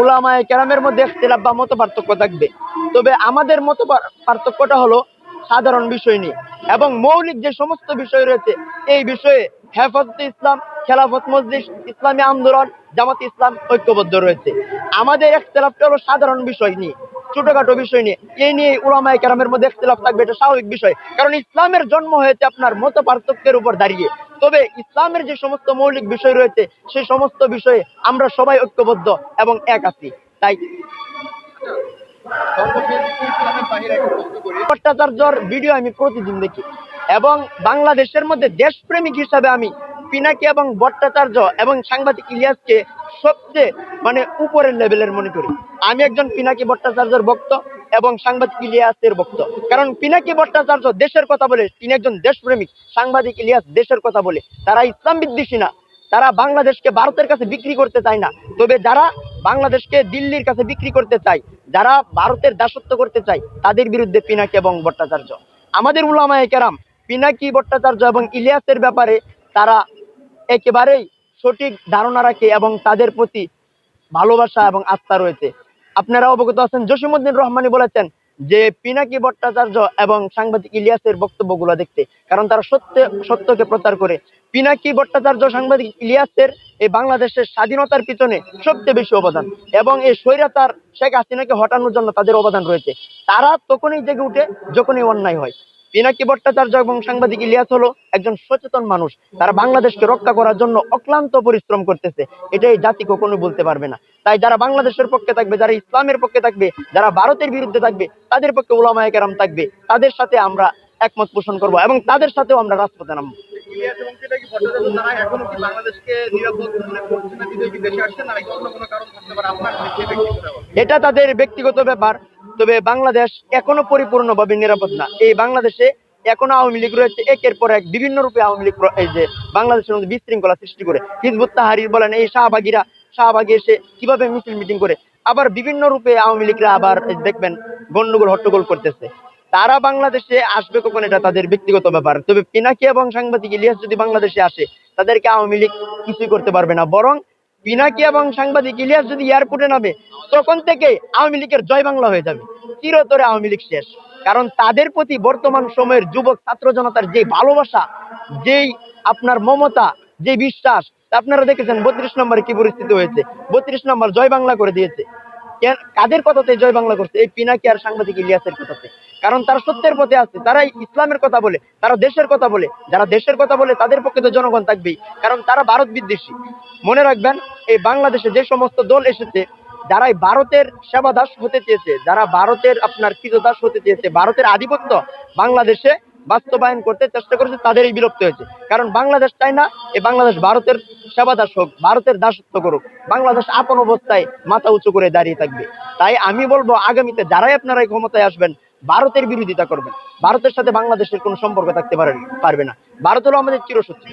উলামায়ে কেরামের মধ্যে ইখতিলাফ বা মত পার্থক্য থাকবে। তবে আমাদের মত পার্থক্যটা হলো সাধারণ বিষয় নিয়ে এবং মৌলিক যে সমস্ত বিষয় রয়েছে, এই বিষয়ে হেফাজতে ইসলাম, খেলাফত মসজিদ ইসলামী আন্দোলন, জামাত ইসলাম ঐক্যবদ্ধ রয়েছে। আমাদের ইখতিলাফটা হলো সাধারণ বিষয় নিয়ে। ছোটখাটো বিষয় নিয়ে। এই নিয়ে উলামায়ে কেরামের মধ্যে ইখতিলাফ থাকবে, এটা স্বাভাবিক বিষয়। কারণ ইসলামের জন্ম হয়েছে আপনার মত পার্থক্যের উপর দাঁড়িয়ে। তবে ইসলামের যে সমস্ত মৌলিক বিষয় রয়েছে, সেই সমস্ত বিষয়ে আমরা সবাই ঐক্যবদ্ধ এবং এক আছি। তাই ভট্টাচার্যর ভিডিও আমি প্রতিদিন দেখি। এবং বাংলাদেশের মধ্যে দেশপ্রেমিক হিসাবে আমি পিনাকি এবং ভট্টাচার্য এবং সাংবাদিক ইলিয়াসকে সবচেয়ে মানে উপরের লেভেলের মনে করি। আমি একজন পিনাকি ভট্টাচার্যের ভক্ত এবং সাংবাদিক ইলিয়াসের ভক্ত। কারণ পিনাকি ভট্টাচার্য দেশের কথা বলে, তিনি একজন দেশপ্রেমিক। সাংবাদিক ইলিয়াস দেশের কথা বলে। তারা ইসলাম বিদ্বেষী না। তারা বাংলাদেশকে ভারতের কাছে বিক্রি করতে চায় না। তবে যারা বাংলাদেশকে দিল্লির কাছে বিক্রি করতে চায়, যারা ভারতের দাসত্ব করতে চায়, তাদের বিরুদ্ধে পিনাকি এবং ভট্টাচার্য। আমাদের উলামায়ে কেরাম পিনাকি ভট্টাচার্য এবং ইলিয়াসের ব্যাপারে তারা একেবারেই সঠিক ধারণা রাখে এবং তাদের প্রতি ভালোবাসা এবং আস্থা রয়েছে। আপনারা অবগত আছেন জসিমুদ্দিন রহমানি বলেছেন যে, পিনাকি ভট্টাচার্য এবং সাংবাদিক ইলিয়াসের বক্তব্যগুলো দেখতে, কারণ তারা সত্য, সত্যকে প্রচার করে। পিনাকি ভট্টাচার্য, সাংবাদিক ইলিয়াসের এই বাংলাদেশের স্বাধীনতার পিছনে সবচেয়ে বেশি অবদান এবং এই স্বৈরাচার শেখ হাসিনাকে হটানোর জন্য তাদের অবদান রয়েছে। তারা তখনই জেগে উঠে, যখনই অন্যায় হয়। পিনাকি ভট্টাচার্য এবং সাংবাদিক ইলিয়াস হলো একজন সচেতন মানুষ। তারা বাংলাদেশকে রক্ষা করার জন্য অক্লান্ত পরিশ্রম করতেছে। এটা এই জাতি কখনো বলতে পারবে না। তাই যারা বাংলাদেশের পক্ষে থাকবে যারা ইসলামের পক্ষে থাকবে যারা ভারতের বিরুদ্ধে থাকবে তাদের পক্ষে ওলামায়ে কেরাম থাকবে। তাদের সাথে আমরা একমত পোষণ করব এবং তাদের সাথেও আমরা রাজপথে নামবো। এটা তাদের ব্যক্তিগত ব্যাপার। তবে বাংলাদেশ এখনও পরিপূর্ণভাবে নিরাপদ না। এই বাংলাদেশে এখনও আওয়ামী লীগ রয়েছে, একের পর এক বিভিন্ন রূপে আওয়ামী লীগ এই যে বাংলাদেশের মধ্যে বিশৃঙ্খলা সৃষ্টি করে। হিজবুত তাহারির বলেন, এই শাহবাগীরা, শাহবাগে এসে কীভাবে মিছিল মিটিং করে? আবার বিভিন্ন রূপে আওয়ামী লীগরা আবার দেখবেন গন্ডগোল, হট্টগোল করতেছে। তারা বাংলাদেশে আসবে কখন এটা তাদের ব্যক্তিগত ব্যাপার। তবে পিনাকি এবং সাংবাদিক ইলিয়াস যদি বাংলাদেশে আসে, তাদেরকে আওয়ামী লীগ কিছুই করতে পারবে না। বরং পিনাকি এবং সাংবাদিক ইলিয়াস যদি এয়ারপোর্টে নামে, তখন থেকে আওয়ামী লীগের জয় বাংলা হয়ে যাবে। চিরতরে আওয়ামী লীগ শেষ। কারণ তাদের প্রতি বর্তমান সময়ের যুবক ছাত্র জনতার যে ভালোবাসা, যেই আপনার মমতা, যে বিশ্বাস আপনারা দেখেছেন, বত্রিশ নম্বরে কি পরিস্থিতি হয়েছে? বত্রিশ নম্বর জয় বাংলা করে দিয়েছে। কাদের কথাতে জয় বাংলা করছে? এই পিনাকি আর সাংবাদিক ইলিয়াসের কথাতে। কারণ তারা সত্যের পথে আছে তারা ইসলামের কথা বলে, তারা দেশের কথা বলে। যারা দেশের কথা বলে, তাদের পক্ষে তো জনগণ থাকবেই। কারণ তারা ভারত বিদ্বেষী। মনে রাখবেন, এই বাংলাদেশে যে সমস্ত দল এসেছে, যারাই ভারতের সেবা দাস হতে চেয়েছে, যারা ভারতের আপনার কৃতদাস হতে চেয়েছে, ভারতের আধিপত্য বাংলাদেশে বাস্তবায়ন করতে চেষ্টা করেছে, তাদেরই বিরক্ত হয়েছে। কারণ বাংলাদেশ চায় না, এই বাংলাদেশ ভারতের সেবা দাস হোক ভারতের দাসত্ব করুক। বাংলাদেশ আপন অবস্থায় মাথা উঁচু করে দাঁড়িয়ে থাকবে। তাই আমি বলব, আগামীতে যারাই আপনারা এই ক্ষমতায় আসবেন, ভারতের বিরোধিতা করবেন। ভারতের সাথে বাংলাদেশের কোনো সম্পর্ক থাকতে পারে পারবে না। ভারত হলো আমাদের চিরশত্রু।